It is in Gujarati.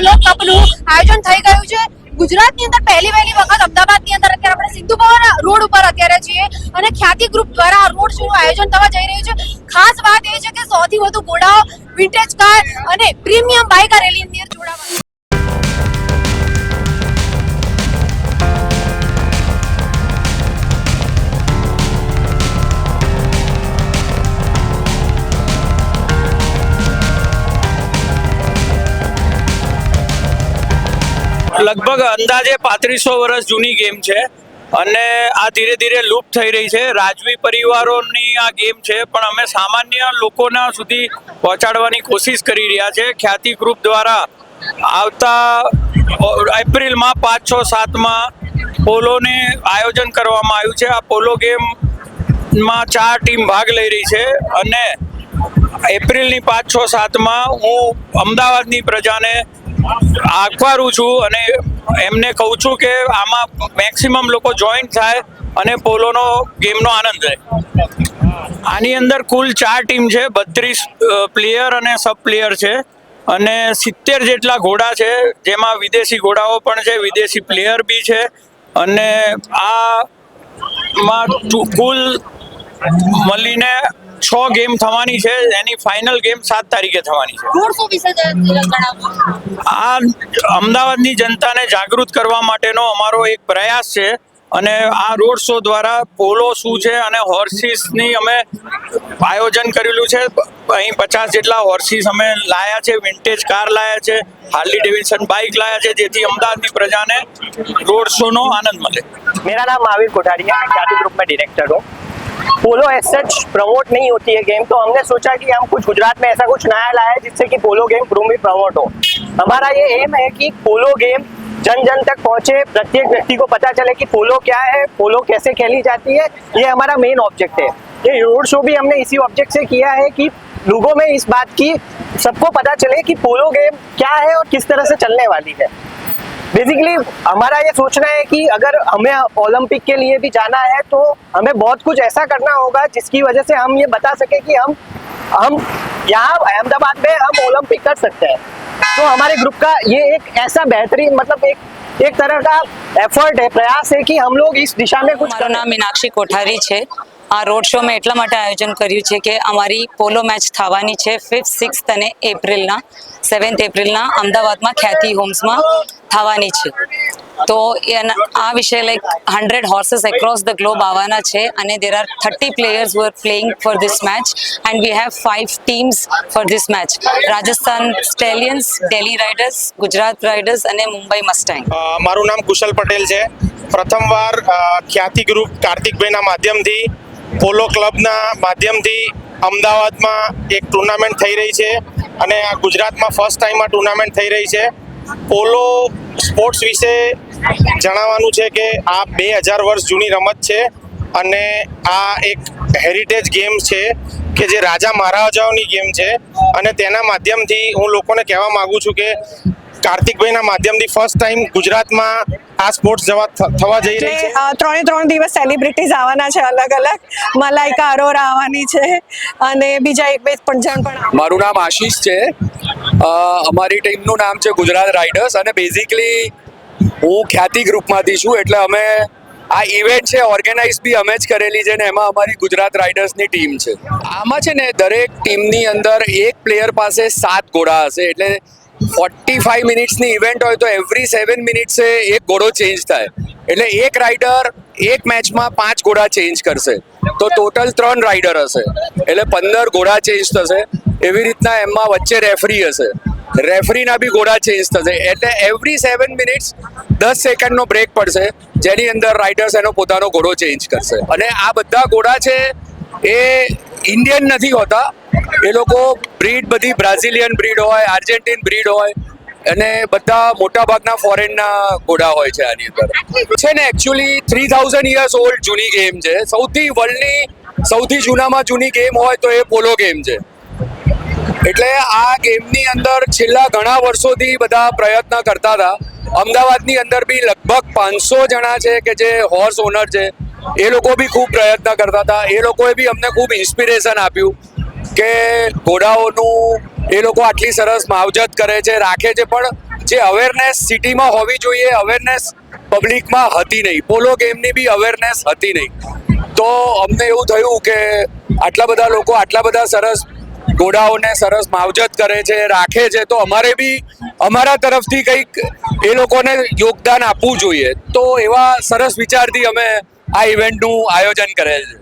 નું આયોજન થઈ ગયું છે. ગુજરાતની અંદર પહેલી વહેલી વખત અમદાવાદની અંદર અત્યારે આપણે સિંધુ ભવન રોડ ઉપર અત્યારે છીએ અને ખ્યાતિ ગ્રુપ દ્વારા રોડ શોનું આયોજન થવા જઈ રહ્યું છે. ખાસ વાત એ છે કે સૌથી વધુ ઘોડાઓ વિન્ટેજ કાર અને પ્રીમિયમ બાઇક આ રેલીની અંદર જોડાવા લગભગ અંદાજે પાંત્રીસો વર્ષ જૂની ગેમ છે. અને આ ધીરે ધીરે લુપ્ત થઈ રહી છે. રાજવી પરિવારોની આ ગેમ છે, પણ અમે સામાન્ય લોકોના સુધી પહોંચાડવાની કોશિશ કરી રહ્યા છે. ખ્યાતિ ગ્રુપ દ્વારા આવતા એપ્રિલમાં પાંચ, છ, સાતમાં પોલોને આયોજન કરવામાં આવ્યું છે. આ પોલો ગેમમાં ચાર ટીમ ભાગ લઈ રહી છે અને એપ્રિલની પાંચ, છ, સાતમાં હું અમદાવાદની પ્રજાને આકવારું છું અને એમને કહું છું કે આમાં મેક્સિમમ લોકો જોઈન્ટ થાય અને પોલોનો ગેમનો આનંદ લે. આની અંદર કુલ ચાર ટીમ છે, બત્રીસ પ્લેયર અને સબ પ્લેયર છે અને સિત્તેર જેટલા ઘોડા છે, જેમાં વિદેશી ઘોડાઓ પણ છે, વિદેશી પ્લેયર બી છે અને આમાં માં કુલ મળીને છ ગેમ થવાની છે એની ફાઇનલ ગેમ સાત તારીખે થવાની છે. આ અમદાવાદની જનતાને જાગૃત કરવા માટેનો અમારો એક પ્રયાસ છે અને આ રોડ શો દ્વારા પોલો શું છે અને હોર્સિસની અમે આયોજન કરેલું છે. અહીં પચાસ જેટલા હોર્સિસ અમે લાયા છે વિન્ટેજ કાર લાયા છે હાર્લી ડેવિડસન બાઇક લાયા છે જેથી અમદાવાદની પ્રજાને રોડ શોનો આનંદ મળે. મેરા નામ મહાવીર કોઠારીયા જાતિ ડિરેક્ટર હું. पोलो एज सच प्रमोट नहीं होती है गेम तो हमने सोचा कि हम कुछ गुजरात में ऐसा कुछ नया लाया है जिससे कि पोलो गेम में प्रमोट हो। हमारा ये एम है कि पोलो गेम जन जन तक पहुँचे, प्रत्येक व्यक्ति को पता चले कि पोलो क्या है पोलो कैसे खेली जाती है, ये हमारा मेन ऑब्जेक्ट है। ये रोड शो भी हमने इसी ऑब्जेक्ट से किया है कि लोगों में इस बात की सबको पता चले कि पोलो गेम क्या है और किस तरह से चलने वाली है। बेसिकली हमारा ये सोचना है कि अगर हमें ओलंपिक के लिए भी जाना है तो हमें बहुत कुछ ऐसा करना होगा जिसकी वजह से हम ये बता सके कि हम हम यहाँ अहमदाबाद में हम ओलंपिक कर सकते हैं। तो हमारे ग्रुप का ये एक ऐसा बेहतरीन मतलब एक एक तरह का एफर्ट है प्रयास है कि हम लोग इस दिशा में कुछ करना मीनाक्षी कोठारी छे। આ રોડ શો મેં એટલા માટે આયોજન કર્યું છે કે અમારી પોલો મેચ થવાની છે ફિફ્થ સિક્સ્થ અને એપ્રિલના સેવન્થ એપ્રિલના અમદાવાદમાં ખ્યાતિ હોમ્સમાં થવાની છે. તો એના, આ વિશે like hundred horses across the globe આવવાના છે અને there are thirty players were playing for this match and we have five teams for this match Rajasthan stallions Delhi riders Gujarat riders અને મુંબઈ મસ્ટેંગ મારું નામ કુશલ પટેલ છે. પ્રથમવાર ખ્યાતિ ગ્રુપ કાર્તિકભાઈના માધ્યમથી પોલો ક્લબના માધ્યમથી અમદાવાદમાં એક ટુર્નામેન્ટ થઈ રહી છે અને આ ગુજરાતમાં ફર્સ્ટ ટાઈમ આ ટુર્નામેન્ટ થઈ રહી છે. પોલો સ્પોર્ટ્સ વિશે જણાવવાનું છે કે આ બે હજાર વર્ષ જૂની રમત છે અને આ એક હેરિટેજ ગેમ છે કે જે રાજા મહારાજાઓની ગેમ છે અને તેના માધ્યમથી હું લોકોને કહેવા માગું છું કે કાર્તિકભાઈના માધ્યમથી ફર્સ્ટ ટાઈમ ગુજરાતમાં આ સ્પોર્ટ્સ જવા થવા જઈ રહી છે? ત્રણે ત્રણ દિવસ સેલિબ્રિટીઝ આવવાના છે અલગ અલગ. મલાઈકા અરોરા આવવાની છે અને બીજા એક બે પણ જણ પણ મારું નામ આશીષ છે. અમારી ટીમનું નામ છે ગુજરાત રાઇડર્સ અને બેઝિકલી હું ખ્યાતિ ગ્રુપમાંથી છું એટલે અમે આ ઇવેન્ટ છે ઓર્ગેનાઇઝ બી અમે જ કરેલી છે ને એમાં અમારી ગુજરાત રાઇડર્સની ટીમ છે. આમાં છે ને દરેક ટીમની અંદર એક પ્લેયર પાસે સાત ઘોડા હશે એટલે ફોર્ટી ફાઈવ મિનિટ્સની ઇવેન્ટ હોય તો એવરી સેવન મિનિટ્સે એક ઘોડો ચેન્જ થાય. એટલે એક રાઇડર એક મેચમાં પાંચ ઘોડા ચેન્જ કરશે. તો ટોટલ ત્રણ રાઇડર હશે. એટલે પંદર ઘોડા ચેન્જ થશે. એવી રીતના એમાં વચ્ચે રેફરી હશે. રેફરીના બી ઘોડા ચેન્જ થશે. એટલે એવરી સેવન મિનિટ્સ દસ સેકન્ડનો બ્રેક પડશે. જેની અંદર રાઇડર્સ એનો પોતાનો ઘોડો ચેન્જ કરશે. અને આ બધા ઘોડા છે એ ઇન્ડિયન નથી હોતા. એ લોકો બ્રીડ બધી બ્રાઝિલિયન બ્રીડ હોય આર્જેન્ટિન બ્રીડ હોય, અને બધા મોટા ભાગના ફોરેનના ઘોડા હોય છે આની અંદર. છે ને actually three thousand years old જૂની ગેમ છે. સૌથી વર્લ્ડની સૌથી જૂનામાં જૂની ગેમ હોય તો એ પોલો ગેમ છે. એટલે આ ગેમની અંદર છેલ્લા ઘણા વર્ષોથી બધા પ્રયત્ન કરતા હતા. અમદાવાદની અંદર બી લગભગ પાંચસો જણા છે કે જે હોર્સ ઓનર છે. એ લોકો બી ખૂબ પ્રયત્ન કરતા હતા. એ લોકોએ બી અમને ખૂબ ઇન્સ્પિરેશન આપ્યું. કે ઘોડાઓનું એ લોકો આટલી સરસ માવજત કરે છે, રાખે છે, પણ જે અવેરનેસ સિટીમાં હોવી જોઈએ અવેરનેસ પબ્લિકમાં હતી નહીં. પોલો ગેમની બી અવેરનેસ હતી નહીં. તો અમને એવું થયું કે આટલા બધા લોકો આટલા બધા સરસ ઘોડાઓને સરસ માવજત કરે છે, રાખે છે, તો અમારે બી અમારા તરફથી કંઈક એ લોકોને યોગદાન આપવું જોઈએ. તો એવા સરસ વિચારથી અમે આ ઇવેન્ટનું આયોજન કરેલ છે.